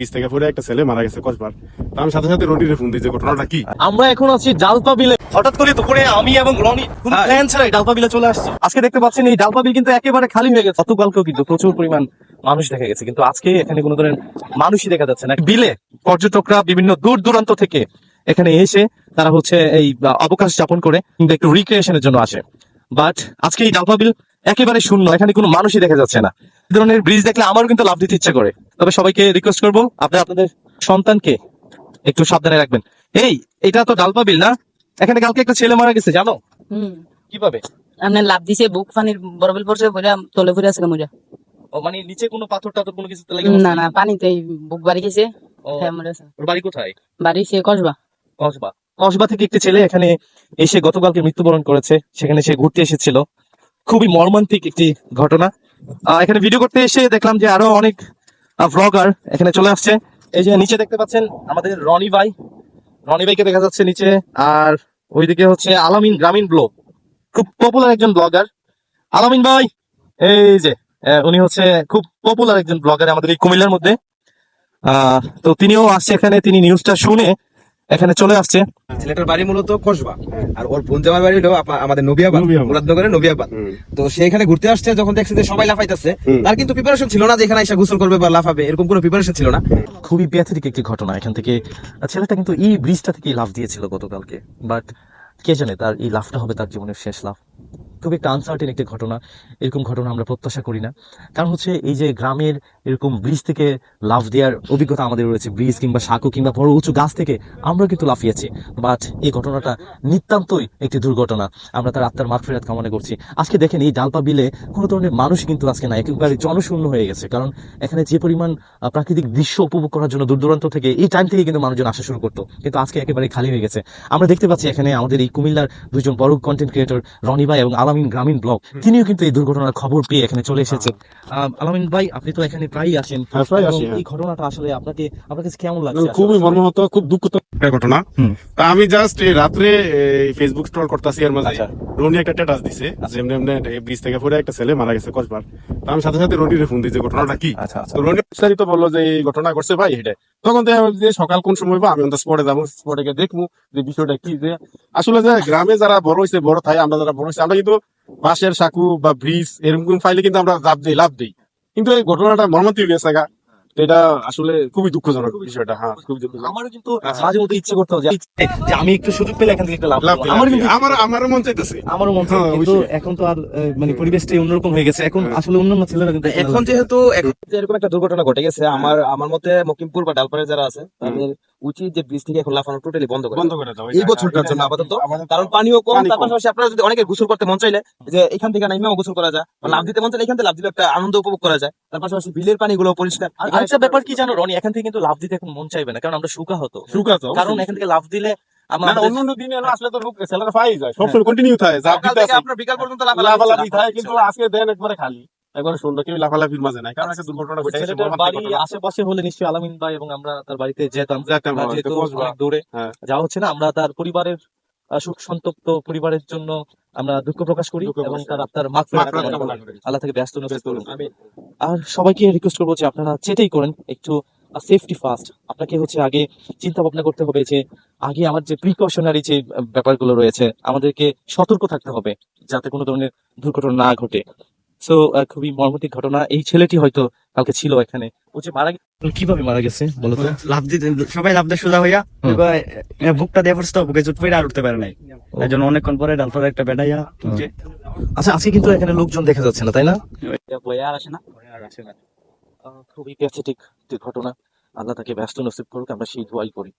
Piece থেকে পড়ে একটা ছেলে মারা গেছে কসবার। তো আমি সাথে সাথে রনিরে ফোন দিই যে ঘটনাটা কি? আমরা এখন আছি ডালপা বিলে। হঠাৎ করে দুপুরে আমি এবং রনি কোন প্ল্যান ছাড়াই ডালপা বিলে চলে আসছি। আজকে দেখতে পাচ্ছেন এই ডালপা বিল কিন্তু একেবারে খালি হয়ে গেছে। গতকালকেও কিন্তু প্রচুর পরিমাণ মানুষ দেখা গেছে। কিন্তু আজকে এখানে কোনো ধরনের মানুষই দেখা যাচ্ছে না। বিলে পর্যটকরা বিভিন্ন দূর দূরান্ত থেকে এখানে এসে তারা হচ্ছে এই অবকাশ যাপন করে কিন্তু একটু রিক্রিয়েশনের জন্য আসে। বাট আজকে এই ডালপা বিল একেবারে শূন্য। এখানে কোনো মানুষই দেখা যাচ্ছে না। এই ধরনের ব্রিজ দেখলে আমারও কিন্তু লাভ দিতে ইচ্ছা করে। তবে সবাইকে রিকোয়েস্ট করব আপনারা আপনাদের সন্তানকে একটু সাবধানে রাখবেন। এই এটা তো ডালপাবিল না? এখানে কালকে একটা ছেলে মারা গেছে জানো? কীভাবে? আপনি লাভ দিছে বুক পানির বরফেল পড়ছে পড়ে তলে পড়ে আছে মরিয়া ও মানে নিচে কোনো পাথর টাথর কোনো কিছু লেগে না না পানিতে বুক বাড়ি গেছে হ্যাঁ ওর বাড়ি কোথায়? বাড়ি সে কসবা। কসবা। কসবা থেকে একটি ছেলে এখানে এসে গতকালকে মৃত্যুবরণ করেছে সেখানে সে ঘুরতে এসেছিল। খুবই মর্মান্তিক একটি ঘটনা। এখানে ভিডিও করতে এসে দেখলাম যে আরও অনেক ভ্লগার এখানে চলে আসছে। এই যে নিচে দেখতে পাচ্ছেন আমাদের রনি ভাই। রনি ভাইকে দেখা যাচ্ছে নিচে। আর ওইদিকে হচ্ছে আলামিন গ্রামীণ ব্লগ। খুব পপুলার একজন ব্লগার আলামিন ভাই এই যে উনি হচ্ছে খুব পপুলার একজন ব্লগার আমাদের এই কুমিল্লার মধ্যে। আহ, তো তিনিও আসছে এখানে তিনি নিউজটা শুনে এখানে চলে আসছে। ছেলেটার বাড়ি মূলত কসবা আর ওর বোন জামার বাড়ি হলো আমাদের নবিয়াবাদ। মুরাদনগরের নবিয়াবাদ। তো সে এখানে ঘুরতে আসছে যখন দেখছে যে সবাই লাফাইতেছে তার কিন্তু প্রিপারেশন ছিল না যে এখানে এসে গোসল করবে বা লাফাবে এরকম কোনো প্রিপারেশন ছিল না। খুবই প্যাথেটিক একটি ঘটনা এখান থেকে। ছেলেটা কিন্তু এই ব্রিজটা থেকে লাভ দিয়েছিল গতকালকে। বাট কে জানে তার এই লাভটা হবে তার জীবনের শেষ লাভ খুবই একটা আনসার্টেন একটি ঘটনা। এরকম ঘটনা আমরা প্রত্যাশা করি না। কারণ হচ্ছে এই যে গ্রামের এরকম ব্রিজ থেকে লাভ দেওয়ার অভিজ্ঞতা আমাদের রয়েছে। ব্রিজ কিংবা সাঁকো কিংবা বড় উঁচু গাছ থেকে আমরা কিন্তু লাফিয়েছি। বাট এই ঘটনাটা নিতান্তই একটি দুর্ঘটনা। আমরা তার আত্মার মাগফিরাত কামনা করছি। আজকে দেখেন এই ডালপা বিলে কোনো ধরনের মানুষ কিন্তু আজকে নাই। একেবারে জনশূন্য হয়ে গেছে। কারণ এখানে যে পরিমাণ প্রাকৃতিক দৃশ্য উপভোগ করার জন্য দূর দূরান্ত থেকে এই টাইম থেকে কিন্তু মানুষজন আসা শুরু করতো। কিন্তু আজকে একেবারে খালি হয়ে গেছে। আমরা দেখতে পাচ্ছি এখানে আমাদের এই কুমিল্লার দুজন বড় কন্টেন্ট ক্রিয়েটর রনি ভাই এবং আলামিন গ্রামীণ ব্লগ তিনিও কিন্তু এই দুর্ঘটনার খবর পেয়ে এখানে চলে এসেছেন। আলামিন ভাই আপনি তো এখানে প্রায়ই আসেন হ্যাঁ, প্রায়ই এবং আসি, হ্যাঁ। এই ঘটনাটা আসলে আপনাকে আপনার কাছে কেমন লাগছে? খুবই মর্মাহত খুব দুঃখত একটা ঘটনা। তা আমি জাস্ট রাত্রে ফেসবুক স্ক্রল করতেছি এর মাঝে। আচ্ছা। রনি একটা স্ট্যাটাস দিছে এমনি ব্রিজ থেকে পড়ে একটা ছেলে মারা গেছে কসবার। তো আমি সাথে সাথে রনিরে ফোন যে ঘটনাটা কি? আচ্ছা আচ্ছা। তো রনি বিস্তারিত বলল যে এই ঘটনা ঘটছে ভাই এটা তখন দেখা যে সকাল কোন সময় বা আমি অন্তত স্পটে যাব স্পটে গিয়ে দেখব যে বিষয়টা কি যে। আসলে যে গ্রামে যারা বড় হয়েছে বড় থাই আমরা যারা বড় হয়েছে আমরা কিন্তু বাঁশের সাঁকু বা ব্রিজ, এরকম ফাইলে কিন্তু আমরা লাভ দিই লাভ দিই কিন্তু এই ঘটনাটা মর্মান্তিক। তো এটা আসলে খুবই দুঃখজনক বিষয়টা হ্যাঁ খুবই দুঃখজনক। আমারও কিন্তু মাঝে মধ্যে ইচ্ছে করতে যে যে আমি একটু সুযোগ পেলে এখান থেকে একটা লাভ। আমার। আমার আমারও মন চাইতেছে। আমারও মন হ্যাঁ, কিন্তু এখন তো আর মানে পরিবেশটাই অন্যরকম হয়ে গেছে। এখন আসলে অন্যান্য ছেলেরা কিন্তু এখন যেহেতু এরকম একটা দুর্ঘটনা ঘটে গেছে আমার আমার মতে মকিমপুর বা ডালপাড়ে যারা আছে তাদের উচিত যে ব্রিজ থেকে এখন লাফানো টোটালি বন্ধ করে বন্ধ করে দাও এই বছরটার জন্য আপাতত। কারণ পানিও কম তার। পাশাপাশি আপনারা যদি অনেকে গোসল করতে মন চাইলে যে এখান থেকে নামিয়েও গোসল করা যায়। লাভ দিতে মন চাইলে এখান থেকে লাভ দিলে একটা আনন্দ উপভোগ করা যায়। তার পাশাপাশি বিলের পানিগুলো পরিষ্কার। আরেকটা ব্যাপার কি জানো রনি? এখান থেকে কিন্তু লাভ দিতে এখন মন চাইবে না কারণ আমরা শুকা হতো শুকা তো কারণ এখান থেকে লাভ দিলে না না আমাদের অন্য অন্য দিনে আসলে তো লোক পাই যায় সবসময় কন্টিনিউ থাকে যা দিতে আপনার বিকাল পর্যন্ত লাফালাফি থাকে কিন্তু আজকে দেন একবারে খালি। একবারে সুন্দর কেউ লাফালাফির মাঝে নাই কারণ একটা দুর্ঘটনা ঘটে গেছে বাড়ি আশেপাশে হলে নিশ্চয়ই আলামিন ভাই এবং আমরা তার বাড়িতে যেতাম। দূরে হ্যাঁ। যাওয়া হচ্ছে না আমরা তার পরিবারের সুখ সন্তপ্ত পরিবারের জন্য আমরা দুঃখ প্রকাশ করি এবং তার আপনার। আল্লাহ থেকে ব্যস্ত নজর করুন। আর সবাইকে রিকোয়েস্ট করব যে আপনারা যেটাই করেন একটু সেফটি ফার্স্ট আপনাকে হচ্ছে আগে চিন্তা ভাবনা করতে হবে যে আগে আমার যে প্রিকশনারি যে ব্যাপারগুলো রয়েছে আমাদেরকে সতর্ক থাকতে হবে যাতে কোনো ধরনের দুর্ঘটনা না ঘটে। সো খুবই মর্মান্তিক ঘটনা। এই ছেলেটি হয়তো কালকে ছিল এখানে। ও যে মারা গেছে কীভাবে মারা গেছে বলতো লাভ দিতে সবাই লাভ দিয়ে সোজা হইয়া বুকটা দিয়ে পড়ছে তো বুকে চুট পেয়ে আর উঠতে পারে নাই। এই জন্য অনেকক্ষণ পরে ডালপাড়ে একটা বেড়াইয়া আচ্ছা আজকে কিন্তু এখানে লোকজন দেখা যাচ্ছে না তাই না? বয়ে আর আসে না। আহ, খুবই প্যাথেটিক ঘটনা আল্লাহ তাকে ব্যস্ত নসিব করুক আমরা সেই দোয়াই করি।